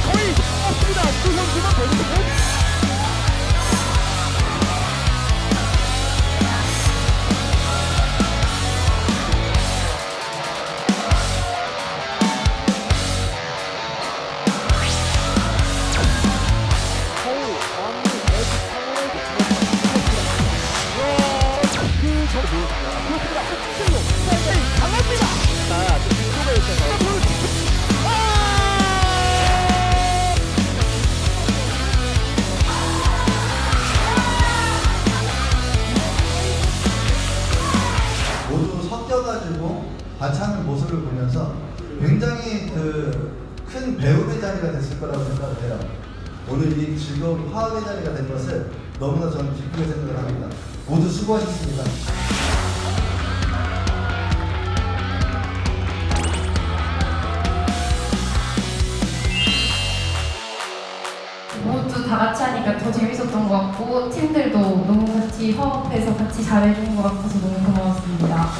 거의 없습니다. 두 선수가 모두 섞여가지고 반찬을 모습을 보면서 굉장히 그 큰 배움의 자리가 됐을 거라고 생각을 해요. 오늘 이 즐거운 화합의 자리가 된 것을 너무나 저는 기쁘게 생각을 합니다. 모두 수고하셨습니다. 모두 다 같이 하니까 더 재밌었던 것 같고 팀들도 너무 같이 화합해서 같이 잘해준 것 같아서 너무 고마웠습니다.